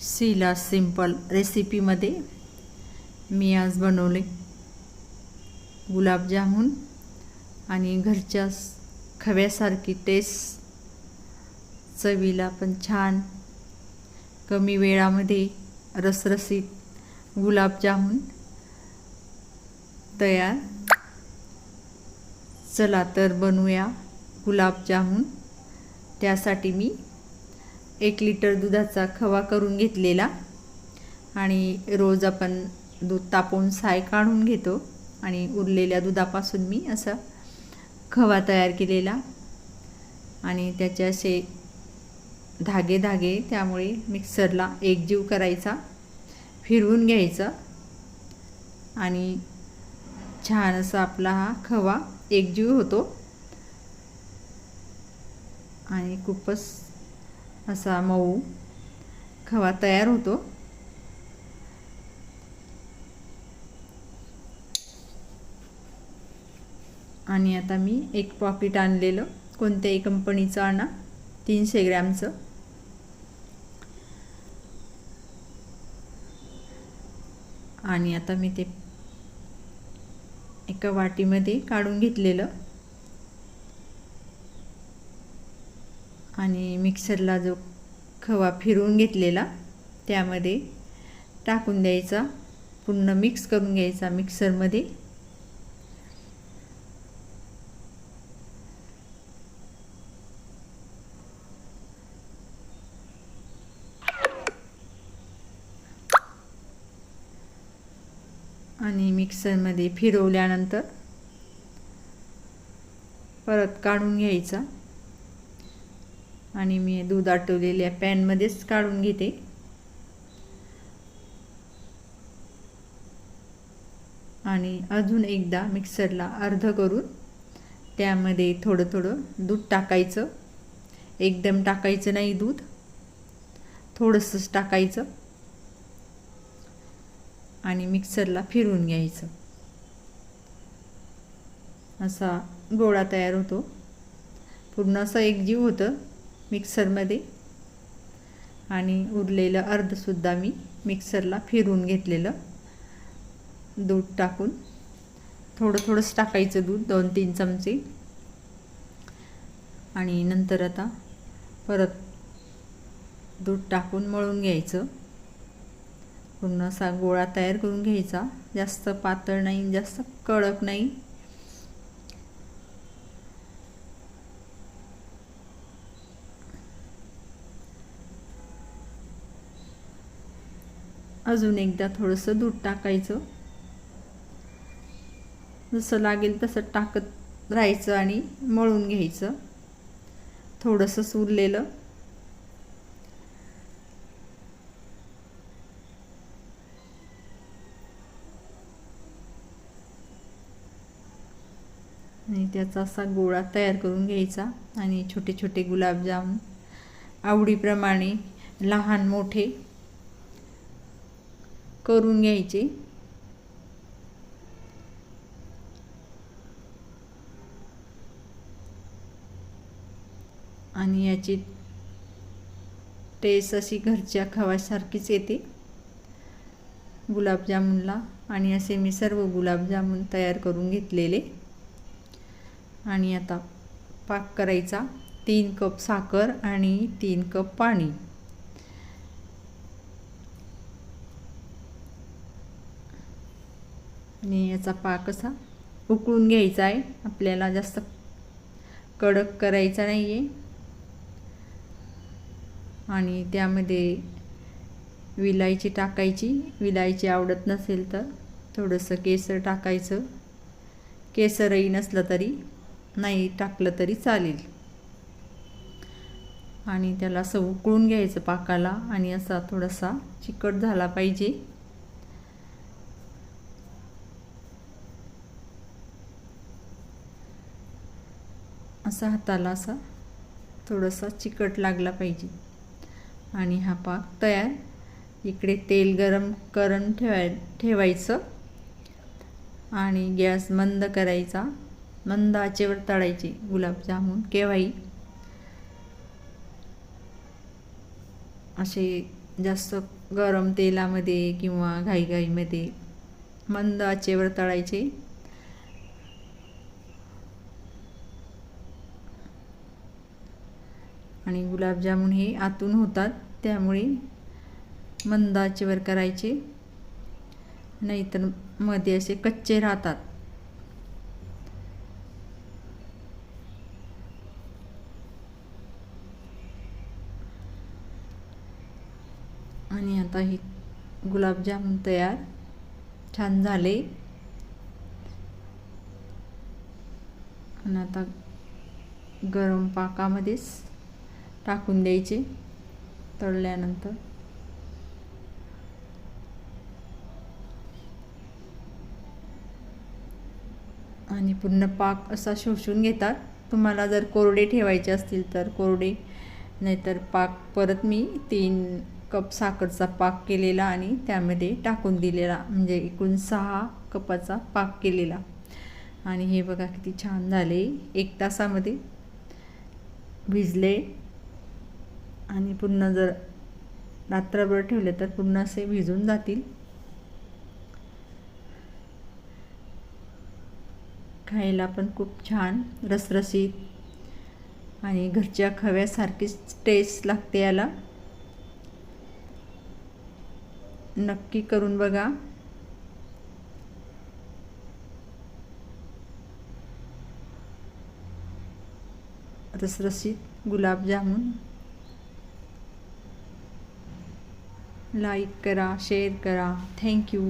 शिला simple रेसिपीमध्ये मी आज बनवले गुलाबजामुन आणि घरच्या खव्यासारखी टेस्ट चवीला पण छान. कमी वेळामध्ये रसरसीत गुलाबजामुन तयार. चला तर बनवूया गुलाबजामुन. त्यासाठी मी एक लिटर दुधाचा खवा करून घेतलेला आणि रोज आपण दूध तापवून साय काढून घेतो आणि उरलेल्या दुधापासून मी असा खवा तयार केलेला. आणि त्याचे असे धागे धागे त्यामुळे मिक्सरला एकजीव करायचा फिरवून घ्यायचा आणि छान असा आपला हा खवा एकजीव होतो. आणि खूपच असा मऊ खवा तयार होतो. आणि आता मी एक पॉकेट आणलेलं कोणत्याही कंपनीचं आणा तीनशे ग्रॅमचं. आणि आता मी ते एका वाटीमध्ये काढून घेतलेलं. आणि मिक्सरला जो खवा फिरवून घेतलेला त्यामध्ये टाकून द्यायचा. पूर्ण मिक्स करून घ्यायचा मिक्सरमध्ये आणि मिक्सरमध्ये फिरवल्यानंतर परत काढून घ्यायचा. आणि मी दूध आटवलेल्या पॅनमध्येच काढून घेते. आणि अजून एकदा मिक्सरला अर्ध करून त्यामध्ये थोडं थोडं दूध टाकायचं. एकदम टाकायचं नाही दूध थोडंसंच टाकायचं आणि मिक्सरला फिरवून घ्यायचं. असा गोळा तयार होतो. पूर्ण असं एकजीव होतं. मिक्सरमध्ये आणि उरलेलं अर्धसुद्धा मी मिक्सरला फिरून घेतलेलं दूध टाकून. थोडं थोडंच टाकायचं दूध दोन तीन चमचे. आणि नंतर आता परत दूध टाकून मळून घ्यायचं. पूर्ण असा गोळा तयार करून घ्यायचा. जास्त पातळ नाही जास्त कडक नाही. अजून एकदा थोडंसं दूध टाकायचं. जसं लागेल तसं टाकत राहायचं आणि मळून घ्यायचं. थोडंसंच उरलेलं आणि त्याचा असा गोळा तयार करून घ्यायचा. आणि छोटे छोटे गुलाबजाम आवडीप्रमाणे लहान मोठे करून घ्यायचे. आणि याची टेस्ट अशी घरच्या खवासारखीच येते. गुलाबजामुनला आणि असे मी सर्व गुलाबजामुन तयार करून घेतलेले. आणि आता पाक करायचा तीन कप साखर आणि तीन कप पाणी. आणि याचा पाक असा उकळून घ्यायचा आहे. आपल्याला जास्त कडक करायचा नाही आहे आणि त्यामध्ये विलायची टाकायची. विलायची आवडत नसेल तर थोडंसं केसर टाकायचं. केसरही नसलं तरी नाही टाकलं तरी चालेल. आणि त्याला असं उकळून घ्यायचं पाकाला आणि असा थोडासा चिकट झाला पाहिजे. असा हाताला असा थोडासा चिकट लागला पाहिजे. आणि हा पाक तयार. इकडे तेल गरम करून ठेवाय ठेवायचं. आणि गॅस मंद करायचा. मंद आचेवर तळायचे. गुलाबजामुन केव्हाही. असे जास्त गरम तेलामध्ये किंवा घाईघाईमध्ये मंद आचेवर तळायचे. आणि गुलाबजामुन हे आतून होतात. त्यामुळे मंदाचेवर करायचे. नाहीतरमध्ये असे कच्चे राहतात. आणि आता हे गुलाबजामुन तयार छान झाले. आणि आता गरम पाकामध्येच टाकून द्यायचे तळल्यानंतर. आणि पूर्ण पाक असा शोषून घेतात. तुम्हाला जर कोरडे ठेवायचे असतील तर कोरडे नाहीतर पाक परत मी तीन कप साखरचा पाक केलेला आणि त्यामध्ये टाकून दिलेला म्हणजे एकूण सहा कपाचा पाक केलेला. आणि हे बघा किती छान झाले. एक तासामध्ये भिजले. आणि पुन्हा जर रात्रभर ठेवले तर पुन्हा असे भिजून जातील. खायला पण खूप छान रसरसीत आणि घरच्या खव्यासारखीच टेस्ट लागते याला. नक्की करून बघा. रसरसीत गुलाबजामुन. लाईक करा शेअर करा. Thank you